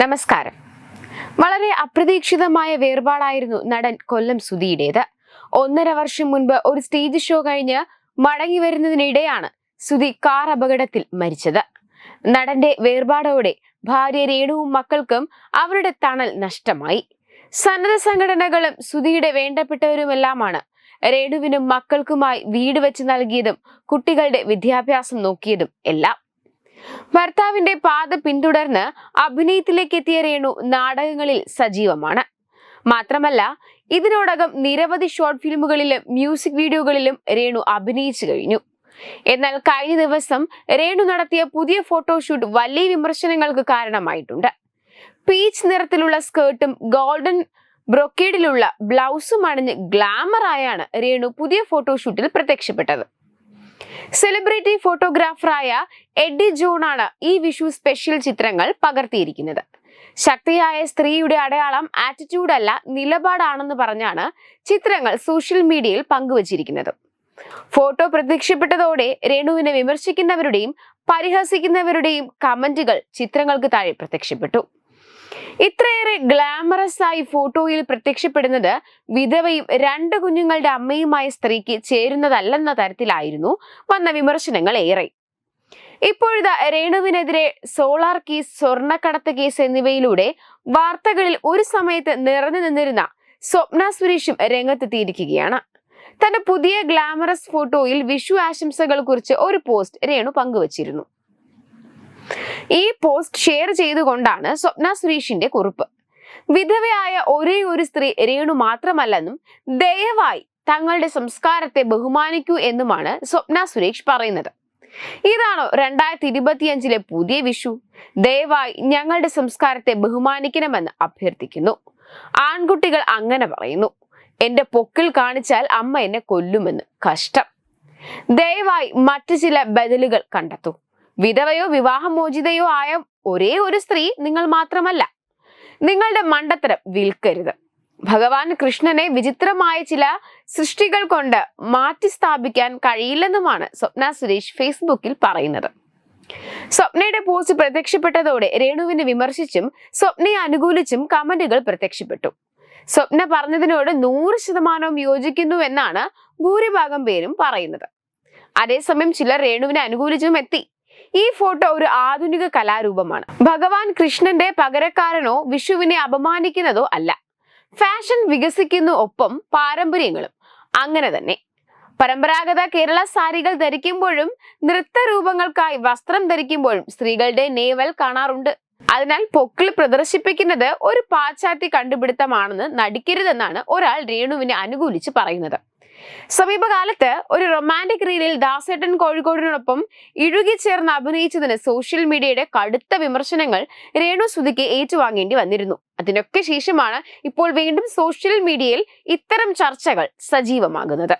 നമസ്കാരം. വളരെ അപ്രതീക്ഷിതമായ വേർപാടായിരുന്നു നടൻ കൊല്ലം സുധിയുടേത്. ഒന്നര വർഷം മുൻപ് ഒരു സ്റ്റേജ് ഷോ കഴിഞ്ഞ് മടങ്ങി വരുന്നതിനിടെയാണ് സുധി കാർ അപകടത്തിൽ മരിച്ചത്. നടന്റെ വേർപാടോടെ ഭാര്യ രേണുവും മക്കൾക്കും അവരുടെ തണൽ നഷ്ടമായി. സന്നദ്ധ സംഘടനകളും സുധിയുടെ വേണ്ടപ്പെട്ടവരുമെല്ലാമാണ് രേണുവിനും മക്കൾക്കുമായി വീട് വെച്ച് നൽകിയതും കുട്ടികളുടെ വിദ്യാഭ്യാസം നോക്കിയതും എല്ലാം. ഭർത്താവിന്റെ പാത പിന്തുടർന്ന് അഭിനയത്തിലേക്ക് എത്തിയ രേണു നാടകങ്ങളിൽ സജീവമാണ്. മാത്രമല്ല ഇതിനോടകം നിരവധി ഷോർട്ട് ഫിലിമുകളിലും മ്യൂസിക് വീഡിയോകളിലും രേണു അഭിനയിച്ചു കഴിഞ്ഞു. എന്നാൽ കഴിഞ്ഞ ദിവസം രേണു നടത്തിയ പുതിയ ഫോട്ടോഷൂട്ട് വലിയ വിമർശനങ്ങൾക്ക് കാരണമായിട്ടുണ്ട്. പീച്ച് നിറത്തിലുള്ള സ്കേർട്ടും ഗോൾഡൻ ബ്രൊക്കേഡിലുള്ള ബ്ലൗസും അണിഞ്ഞ് ഗ്ലാമറായാണ് രേണു പുതിയ ഫോട്ടോഷൂട്ടിൽ പ്രത്യക്ഷപ്പെട്ടത്. സെലിബ്രിറ്റി ഫോട്ടോഗ്രാഫറായ എഡി ജോണാണ് ഈ വിഷു സ്പെഷ്യൽ ചിത്രങ്ങൾ പകർത്തിയിരിക്കുന്നത്. ശക്തിയായ സ്ത്രീയുടെ അടയാളം ആറ്റിറ്റ്യൂഡ് അല്ല നിലപാടാണെന്ന് പറഞ്ഞാണ് ചിത്രങ്ങൾ സോഷ്യൽ മീഡിയയിൽ പങ്കുവച്ചിരിക്കുന്നത്. ഫോട്ടോ പ്രത്യക്ഷപ്പെട്ടതോടെ രേണുവിനെ വിമർശിക്കുന്നവരുടെയും പരിഹസിക്കുന്നവരുടെയും കമന്റുകൾ ചിത്രങ്ങൾക്ക് താഴെ പ്രത്യക്ഷപ്പെട്ടു. ഇത്രയേറെ ഗ്ലാമറസ് ആയി ഫോട്ടോയിൽ പ്രത്യക്ഷപ്പെടുന്നത് വിധവയും രണ്ട് കുഞ്ഞുങ്ങളുടെ അമ്മയുമായ സ്ത്രീക്ക് ചേരുന്നതല്ലെന്ന തരത്തിലായിരുന്നു വന്ന വിമർശനങ്ങൾ ഏറെ. ഇപ്പോഴിതാ രേണുവിനെതിരെ സോളാർ കേസ് സ്വർണക്കടത്ത് കേസ് എന്നിവയിലൂടെ വാർത്തകളിൽ ഒരു സമയത്ത് നിറഞ്ഞു നിന്നിരുന്ന സ്വപ്ന സുരേഷും രംഗത്തെത്തിയിരിക്കുകയാണ്. തന്റെ പുതിയ ഗ്ലാമറസ് ഫോട്ടോയിൽ വിഷു ആശംസകൾ കുറിച്ച് ഒരു പോസ്റ്റ് രേണു പങ്കുവച്ചിരുന്നു. ഈ പോസ്റ്റ് ഷെയർ ചെയ്തുകൊണ്ടാണ് സ്വപ്ന സുരേഷിന്റെ കുറിപ്പ്. വിധവയായ ഒരേ ഒരു സ്ത്രീ രേണു മാത്രമല്ലെന്നും ദയവായി തങ്ങളുടെ സംസ്കാരത്തെ ബഹുമാനിക്കൂ എന്നുമാണ് സ്വപ്ന സുരേഷ് പറയുന്നത്. ഇതാണോ രണ്ടായിരത്തി ഇരുപത്തിയഞ്ചിലെ പുതിയ വിഷു? ദയവായി ഞങ്ങളുടെ സംസ്കാരത്തെ ബഹുമാനിക്കണമെന്ന് അഭ്യർത്ഥിക്കുന്നു. ആൺകുട്ടികൾ അങ്ങനെ പറയുന്നു. എന്റെ പൊക്കിൽ കാണിച്ചാൽ അമ്മ എന്നെ കൊല്ലുമെന്ന് കഷ്ടം. ദയവായി മറ്റു ചില ബദലുകൾ കണ്ടെത്തൂ. വിധവയോ വിവാഹമോചിതയോ ആയ ഒരേ ഒരു സ്ത്രീ നിങ്ങൾ മാത്രമല്ല. നിങ്ങളുടെ മണ്ടത്തരം വിൽക്കരുത്. ഭഗവാൻ കൃഷ്ണനെ വിചിത്രമായ ചില സൃഷ്ടികൾ കൊണ്ട് മാറ്റി സ്ഥാപിക്കാൻ കഴിയില്ലെന്നുമാണ് സ്വപ്ന സുരേഷ് ഫേസ്ബുക്കിൽ പറയുന്നത്. സ്വപ്നയുടെ പോസ്റ്റ് പ്രത്യക്ഷപ്പെട്ടതോടെ രേണുവിനെ വിമർശിച്ചും സ്വപ്നയെ അനുകൂലിച്ചും കമന്റുകൾ പ്രത്യക്ഷപ്പെട്ടു. സ്വപ്ന പറഞ്ഞതിനോട് നൂറ് ശതമാനവും യോജിക്കുന്നു എന്നാണ് ഭൂരിഭാഗം പേരും പറയുന്നത്. അതേസമയം ചിലർ രേണുവിനെ അനുകൂലിച്ചും എത്തി. ഈ ഫോട്ടോ ഒരു ആധുനിക കലാരൂപമാണ്. ഭഗവാൻ കൃഷ്ണന്റെ പകരക്കാരനോ വിഷുവിനെ അപമാനിക്കുന്നതോ അല്ല. ഫാഷൻ വികസിക്കുന്നു ഒപ്പം പാരമ്പര്യങ്ങളും. അങ്ങനെ തന്നെ. പരമ്പരാഗത കേരള സാരികൾ ധരിക്കുമ്പോഴും നൃത്തരൂപങ്ങൾക്കായി വസ്ത്രം ധരിക്കുമ്പോഴും സ്ത്രീകളുടെ നേവൽ കാണാറുണ്ട്. അതിനാൽ പൊക്കിൾ പ്രദർശിപ്പിക്കുന്നത് ഒരു പാശ്ചാത്യ കണ്ടുപിടുത്തമാണെന്ന് നടിക്കരുതെന്നാണ് ഒരാൾ രേണുവിനെ അനുകൂലിച്ച് പറയുന്നത്. സമീപകാലത്ത് ഒരു റൊമാന്റിക് രീതിയിൽ ദാസേട്ടൻ കോഴിക്കോടിനോടൊപ്പം ഇഴുകി ചേർന്ന് അഭിനയിച്ചതിന് സോഷ്യൽ മീഡിയയുടെ കടുത്ത വിമർശനങ്ങൾ രേണു സുധിക്ക് ഏറ്റുവാങ്ങേണ്ടി വന്നിരുന്നു. അതിനൊക്കെ ശേഷമാണ് ഇപ്പോൾ വീണ്ടും സോഷ്യൽ മീഡിയയിൽ ഇത്തരം ചർച്ചകൾ സജീവമാകുന്നത്.